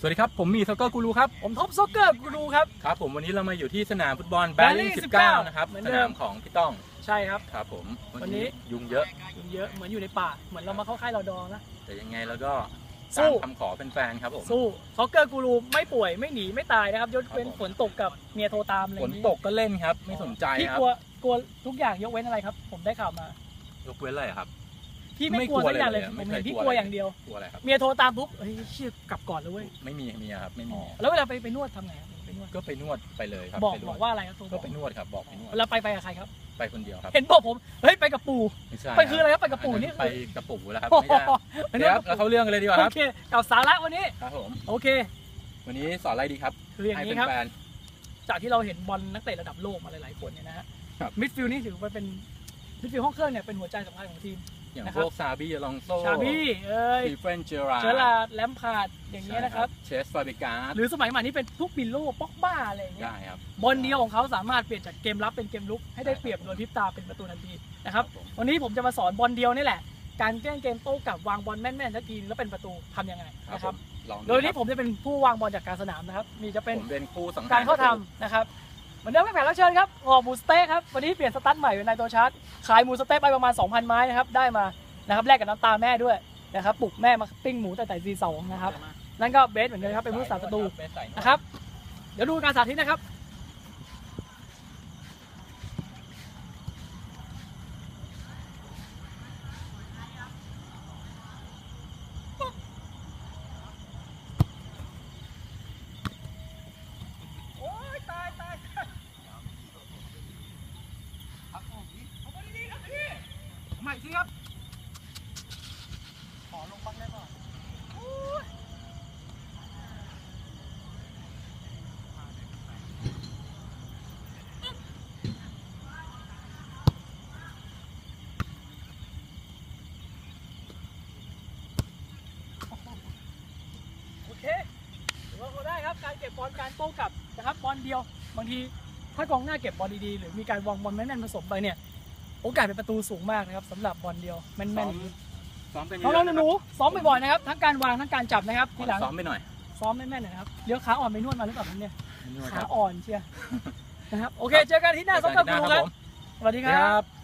สวัสดีครับ ผมมีซ็อกเกอร์กูรูครับ ผมท็อปซ็อกเกอร์กูรูครับ ครับผมวันนี้เรามาอยู่ที่สนามฟุตบอลแบ Barry ริ่ง19 19นะครับ เหมือนสเดิม นามของพี่ต้อง ใช่ครับ ครับผมวันนี้ยุงเยอะ ยุงเยอะเหมือนอยู่ในป่า เหมือนเรามาเข้าค่ายเราดองนะ แต่ยังไงเราก็สู้ตามคำขอเป็นแฟนๆครับผมสู้ซ็อกเกอร์กูรูไม่ป่วยไม่หนีไม่ตายนะครับยกเว้นครับผมฝนตกกับเมียโทรตามอะไรอฝย่านงนี้ตกก็เล่นครับ ไม่สนใจพี่ครับกลัวกลัวทุกอย่างยกเว้นอะไรครับ ผมได้ข่าวมายกเว้นอะไรครับ พี่ไม่ไม่กลัวกลัวสักอย่างเลยเลยอะผมไม่เห็นเคยพี่กลัวกลัวเลยอย่างเดียว กลัวอะไรครับ เมียโทรตามปุ๊บเฮ้ยเชี่ยกลับก่อนเลยเว้ย ไม่มีเมียครับ ไม่มี แล้วเวลาไปไปนวดทำไงครับไปนวด ก็ไปนวดไปเลยครับบอกไปนบวอดกว่าอะไรครับโทรบก็อกไปนวดครับ บอกไปนวดเวลาไปไปกับใครครับ ไปคนเดียวครับ เห็นบอกผม เฮ้ยไปกับปู่ไม่ใช่ไปคืออะไรครับไปกับปู่นี่ไปกระปู่แล้วครับโอ้ไม่โหได้ไปนเดี๋ยววดครับเราเข้าเรื่องกันเลยดีกว่าคโอรับเคกับสาระวันนี้ ครับผม โอเค วันนี้สอนอะไรดีครับคืออย่างให้นี้ครับแฟนจากที่เราเห็นบอลนักเตะระดับโลกมาหลายๆคนเนี่ยนะฮะครับมิดฟิลด์นี่ถือว่าเป็นมิดฟิลด์ห้องเครื่องเนี่ยเป็นหัวใจสำคัญของทีมๆ อย่างนะคพรับ วกซาบี้อลองโซชาบี้เอ้ยฟีเฟนเจอราเจอราร์ดแลมพาร์ดอย่างเงี้ยนะครับ เชสฟาบิการ์ดหรือสมัยใหม่นี่เป็นพวกปิโลป็อกบ้าอะไรอย่างเงี้ยได้ครับ บอลเดียวของเขาสามารถเปลี่ยนจากเกมรับเป็นเกมลุกให้ได้เปรียบโดยพริบตาเป็นประตูทันทีนะครับ ผมวันนี้ผมจะมาสอนบอลเดียวนี่แหละ การแก้เกมโต้กลับวางบอลแม่นๆสักทีแล้วเป็นประตูทำยังไงครับนะผครับ มลองโดยวันนี้ครับผมจะเป็นผู้วางบอลจากกลารสนามนะครับ มีจะเป็นผมเป็นคู่สังหารการเข้าทำนะครับ เหมือนเดิมไม่แพ้รับเชิญครับห่อหมูสเต๊กครับวันนี้เปลี่ยนสตั๊ดใหม่เป็นนายตัวชาร์จขายหมูสเต๊กไปประมาณ 2,000 ไม้นะครับได้มานะครับแลกกับน้ำตาแม่ด้วยนะครับปลุกแม่มาปิ้งหมูแต่แต่ซีสองนะครับนั่นก็เบสเหมือนกันครับเป็นผู้สาประตูนะครับเดี๋ยวดูการสาธิตนะครับ โอ้ยตายตายตายเอาเอาดีเอามาดีๆครับพี่เอาให ม่อีกทีครับ ขอลงบ้างได้ป่ะโอเคถือว่าเขาได้ครับการเก็บบอลการโต้กลับนะครับบอลเดียว บางทีถ้ากองหน้าเก็บบอลดีๆ หรือมีการวางบอลแม่นๆผสมไปเนี่ย โอกาสเป็นประตูสูงมากนะครับสำหรับบอลเดียวแม่นๆอย่างนี้ ซ้อมกันน้องๆหนูๆซ้อมบ่อยๆนะครับ ทั้งการวางทั้งการจับนะครับทีหลังซ้อมไปหน่อยซ้อมแม่นๆหน่อยนะครับเลี้ยวขาอ่อนไปนวดมาหรือเปล่าครับเนี่ยนวดคขารับ อ่อนเชียร์นะครับโอเค เจอกันที่หน้าซ้อมกับเจคอรูกันครับผมสวัสดีสควัสดีรัครับ บ